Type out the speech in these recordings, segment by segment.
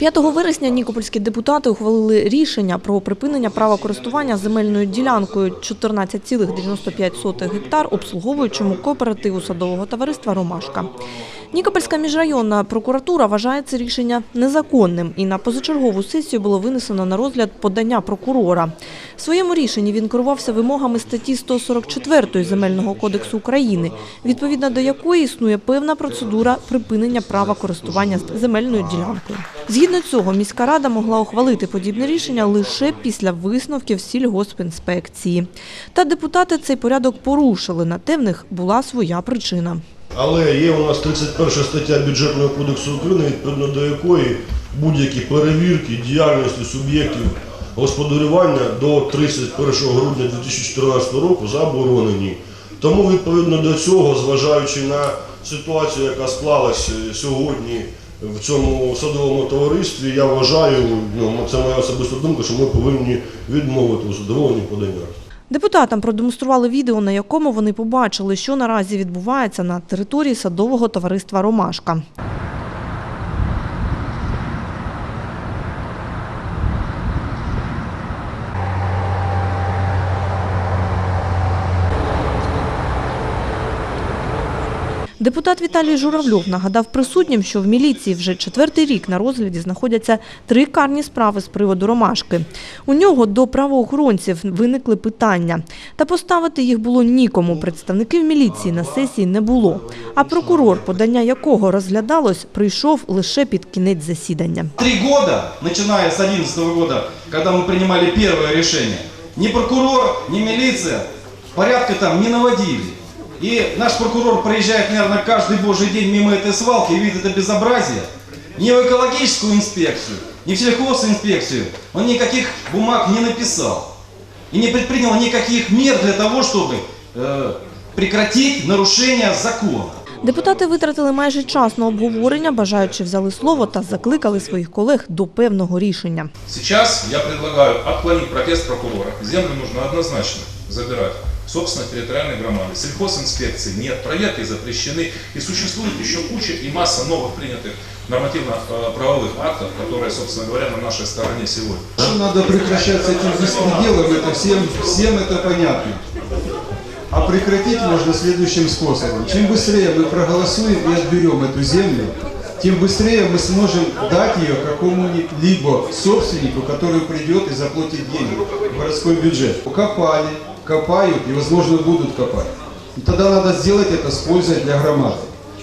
5 вересня нікопольські депутати ухвалили рішення про припинення права користування земельною ділянкою 14,95 гектар обслуговуючому кооперативу садового товариства «Ромашка». Нікопольська міжрайонна прокуратура вважає це рішення незаконним і на позачергову сесію було винесено на розгляд подання прокурора. В своєму рішенні він керувався вимогами статті 144 Земельного кодексу України, відповідно до якої існує певна процедура припинення права користування земельною ділянкою. Згідно цього, міська рада могла ухвалити подібне рішення лише після висновків сільгоспінспекції. Та депутати цей порядок порушили, на те в них була своя причина. Але є у нас 31 стаття бюджетного кодексу України, відповідно до якої будь-які перевірки діяльності суб'єктів господарювання до 31 грудня 2014 року заборонені. Тому відповідно до цього, зважаючи на ситуацію, яка склалася сьогодні в цьому садовому товаристві, я вважаю, ну це моя особиста думка, що ми повинні відмовити у задоволенні подання. Депутатам продемонстрували відео, на якому вони побачили, що наразі відбувається на території садового товариства «Ромашка». Депутат Віталій Журавльов нагадав присутнім, що в міліції вже четвертий рік на розгляді знаходяться три карні справи з приводу ромашки. У нього до правоохоронців виникли питання, та поставити їх було нікому. Представників міліції на сесії не було. А прокурор, подання якого розглядалось, прийшов лише під кінець засідання. Три года, начиная с 2011 года, когда мы принимали первое решение, ни прокурор, ни милиция порядка там не наводили. И наш прокурор проезжает, наверное, каждый божий день мимо этой свалки и видит это безобразие. Ни в экологическую инспекцию, ни в сельхозинспекцию он никаких бумаг не написал. И не предпринял никаких мер для того, чтобы э, прекратить нарушение закона. Депутати витратили майже час на обговорення, бажаючи взяли слово та закликали своїх колег до певного рішення. Сейчас я предлагаю отклонить протест прокурора. Землю нужно однозначно забирать. Собственно, территориальной громады. Сельхозинспекции нет, проверки запрещены. И существует еще куча и масса новых принятых нормативно-правовых актов, которые, собственно говоря, на нашей стороне сегодня. Надо прекращать с этим беспределом, это всем, всем это понятно. А прекратить можно следующим способом. Чем быстрее мы проголосуем и отберем эту землю, тем быстрее мы сможем дать ее какому-либо собственнику, который придет и заплатит деньги в городской бюджет. Копали, копают и, возможно, будут копать. И тогда надо сделать это с пользой для громады.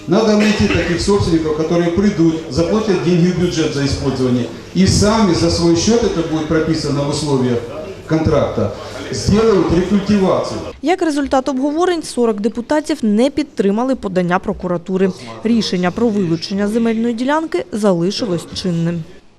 Надо найти таких собственников, которые придут, заплатят деньги в бюджет за использование и сами за свой счет, это будет прописано в условиях контракта, сделают рекультивацию. Як результат обговорень, 40 депутатів не підтримали подання прокуратури. Рішення про вилучення земельної ділянки залишилось чинним.